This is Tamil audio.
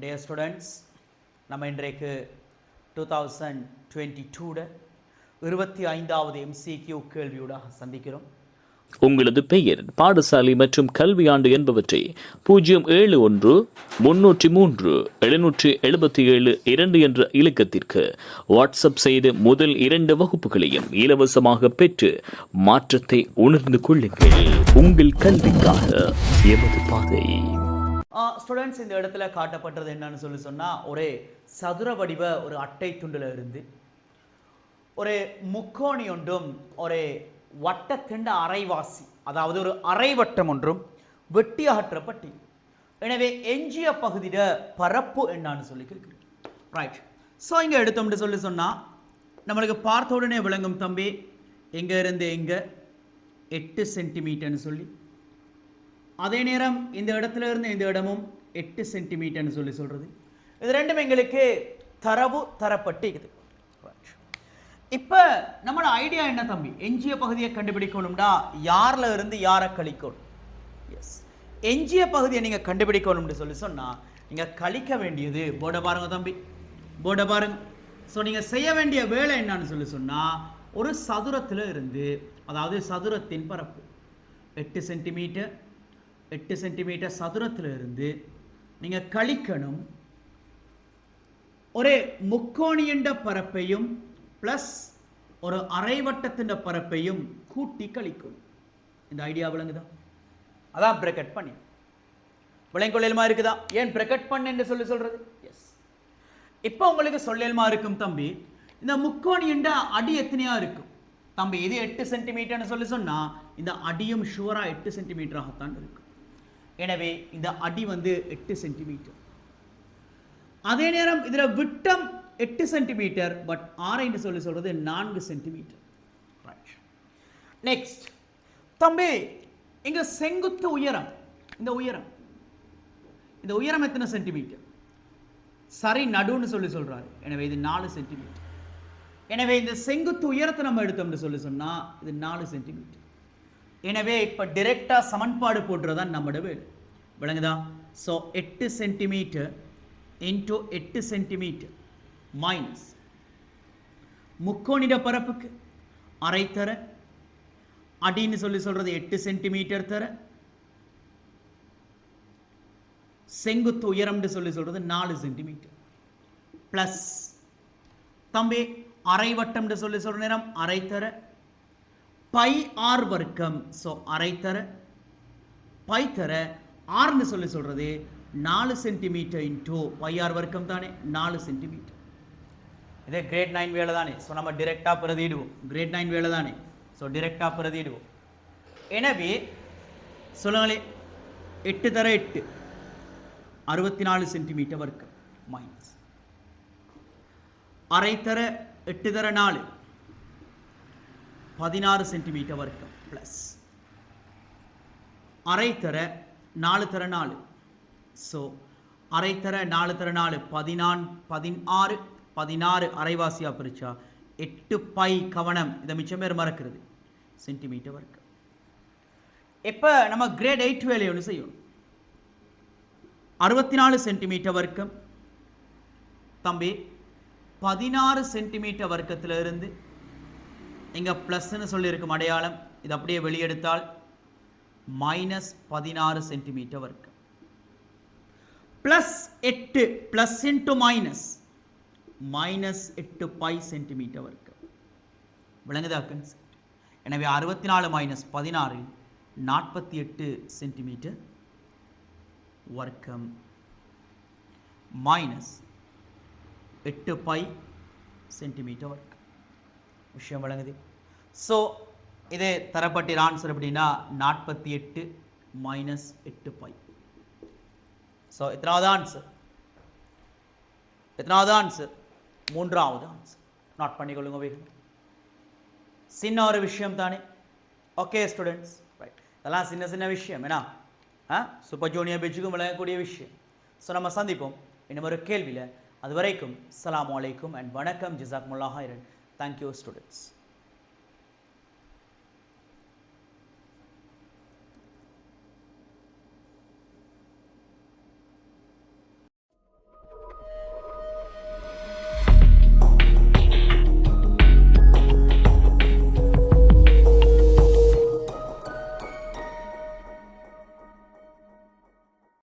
டியர் ஸ்டூடெண்ட்ஸ் நம்ம இன்றைக்கு டூ தௌசண்ட் டுவெண்ட்டி டூட இருபத்தி ஐந்தாவது எம்சிக்யூ கேள்வியூடாக சந்திக்கிறோம். உங்களது பெயர் பாடசாலை மற்றும் கல்வியாண்டு என்பவற்றை பூஜ்ஜியம் ஏழு ஒன்று முன்னூற்றி மூன்று எழுநூற்றி எழுபத்தி ஏழு இரண்டு என்ற இலக்கத்திற்கு வாட்ஸ்அப் செய்து முதல் இரண்டு வகுப்புகளையும் இலவசமாக பெற்று மாற்றத்தை உணர்ந்து கொள்ளுங்கள். உங்கள் கல்விக்காக எமது பாதை. ஸ்டூடெண்ட்ஸ் இந்த இடத்துல காட்டப்பட்டது என்னன்னு சொல்லி சொன்னால் ஒரு சதுர வடிவ ஒரு அட்டை துண்டில் இருந்து ஒரு முக்கோணி ஒன்றும் ஒரு வட்டத்திண்ட அரைவாசி அதாவது ஒரு அரைவட்டம் ஒன்றும் வெட்டி அகற்றப்பட்டி எனவே எஞ்சிய பகுதியில் பரப்பு என்னான்னு சொல்லி கேட்குறேன் ரைட் ஸோ இங்கே எடுத்தோம்னு சொல்லி சொன்னால் நம்மளுக்கு பார்த்த உடனே விளங்கும் தம்பி எங்கே இருந்து எங்கே? எட்டு சென்டிமீட்டர்னு சொல்லி. அதே நேரம் இந்த இடத்துல இருந்து இந்த இடமும் எட்டு சென்டிமீட்டர்னு சொல்லி சொல்கிறது இது ரெண்டும் எங்களுக்கு தரவு தரப்பட்டிருக்குது இப்போ நம்மளோட ஐடியா என்ன தம்பி? எஞ்சிய பகுதியை கண்டுபிடிக்கணும்டா. யாரில் இருந்து யாரை கழிக்கணும்? எஸ் எஞ்சிய பகுதியை நீங்கள் கண்டுபிடிக்கணும்னு சொல்லி சொன்னால் நீங்கள் கழிக்க வேண்டியது போர்டை பாருங்க தம்பி. போர்டை பாருங்க. ஸோ நீங்கள் செய்ய வேண்டிய வேலை என்னன்னு சொல்லி சொன்னால் ஒரு சதுரத்தில் இருந்து அதாவது சதுரத்தின் பரப்பு. எட்டு சென்டிமீட்டர் எட்டு சென்டிமீட்டர் சதுரத்திலிருந்து இருந்து கழிக்கணும். ஒரு முக்கோணியண்ட பரப்பையும் ப்ளஸ் ஒரு அரைவட்டத்தின் பரப்பையும் கூட்டி கழிக்கும் இந்த ஐடியா விளங்குதா? அதான் பிரக்கட் பண்ணி. விளைங்கொள்ளையல்மா இருக்குதா? ஏன் பிரக்கெட் பண்ணு சொல்லி சொல்றது? எஸ் இப்போ உங்களுக்கு சொல்லியல்மா இருக்கும் தம்பி இந்த முக்கோணியண்ட அடி எத்தனையா இருக்கும்? தம்பி இது எட்டு சென்டிமீட்டர்னு சொல்லி சொன்னால் இந்த அடியும் ஷுவராக எட்டு சென்டிமீட்டராகத்தான் இருக்கும். எனவே இந்த அடி வந்து எட்டு சென்டிமீட்டர் அதே நேரம் இதில் விட்டம் எட்டு சென்டிமீட்டர் பட் ஆரைன்னு சொல்லி சொல்கிறது நான்கு சென்டிமீட்டர் நெக்ஸ்ட் தம்பி இங்கே செங்குத்து உயரம். இந்த உயரம். இந்த உயரம் எத்தனை சென்டிமீட்டர் சரி நடுன்னு சொல்லி சொல்கிறாரு எனவே இது நாலு சென்டிமீட்டர் எனவே இந்த செங்குத்து உயரத்தை நம்ம எடுத்தோம்னு சொல்லி சொன்னால் இது நாலு சென்டிமீட்டர் எனவே இப்போ டிரெக்டாக சமன்பாடு போட்டுறதான் நம்மளோட வீடு. விளங்குதா? ஸோ எட்டு சென்டிமீட்டர் இன்டூ எட்டு சென்டிமீட்டர் மைனஸ் முக்கோணிட பரப்புக்கு அரை தர அடின்னு சொல்லி சொல்கிறது எட்டு சென்டிமீட்டர் தர செங்குத்து உயரம்னு சொல்லி சொல்கிறது நாலு சென்டிமீட்டர் ப்ளஸ் தம்பி அரை வட்டம்னு சொல்லி சொல்கிற நேரம் அரை தர பை ஆர் வர்க்கம். ஸோ அரை தர பை தர ஆர்னு சொல்லி சொல்றது நாலு சென்டிமீட்டர் இன்டூ பை ஆர் வர்க்கம் தானே? நாலு சென்டிமீட்டர் இதே கிரேட் நைன் வேலை தானே? ஸோ நம்ம டிரெக்டாக பிரதிடுவோம் கிரேட் நைன் வேலை தானே? ஸோ டிரெக்டாக பிரதிடுவோம் எனவே சொல்லுங்களே எட்டு தர எட்டு அறுபத்தி நாலு சென்டிமீட்டர் வர்க்கம் மைனஸ் அரை தர எட்டு தர நாலு. பதினாறு சென்டிமீட்டர் வர்க்கம் ப்ளஸ் அரை தர நாலு தர நாலு. ஸோ அரை தர நாலு தர நாலு பதினான் பதினாறு பதினாறு அரைவாசியா பிரிச்சா எட்டு பை கவனம் இதை மிச்சம் பேர் மறக்கிறது. சென்டிமீட்டர் வர்க்கம். இப்போ நம்ம கிரேட் எயிட் வேலையை ஒன்று செய்யணும்? அறுபத்தி நாலு சென்டிமீட்டர் வர்க்கம். தம்பி பதினாறு சென்டிமீட்டர் வர்க்கத்துல இருந்து இங்கே ப்ளஸ்ன்னு சொல்லியிருக்கும் அடையாளம். இது அப்படியே வெளியெடுத்தால் மைனஸ் பதினாறு சென்டிமீட்டர் இருக்கு. ப்ளஸ் எட்டு ப்ளஸ் இன்ட்டு மைனஸ் மைனஸ் எட்டு பை சென்டிமீட்டர் இருக்கு. விளங்குதா கன்செப்ட் எனவே அறுபத்தி நாலு மைனஸ் பதினாறு நாற்பத்தி எட்டு சென்டிமீட்டர் வர்க்கம். மைனஸ் எட்டு பை சென்டிமீட்டர் வர்க்கம். விஷயம் விளங்குது. ஸோ இது தரப்பட்ட ஆன்சர் அப்படின்னா நாற்பத்தி எட்டு மைனஸ் எட்டு பை ஸோ எத்தனாவது ஆன்சர் எத்தனாவது ஆன்சர் மூன்றாவது ஆன்சர் நோட் பண்ணிக்கொள்ளுங்க வேகம். சின்ன ஒரு விஷயம் தானே. ஓகே ஸ்டூடெண்ட்ஸ் ரைட் இதெல்லாம் சின்ன சின்ன விஷயம். ஏன்னா ஆ? சூப்பர் ஜூனியர் பெஜுக்கும் விளங்கக்கூடிய விஷயம். ஸோ நம்ம சந்திப்போம். இன்னும் ஒரு கேள்வியில். அது வரைக்கும் அஸ்ஸலாமு அண்ட் வணக்கம். ஜிசாக் முல்லாஹாயிரன் Thank you students.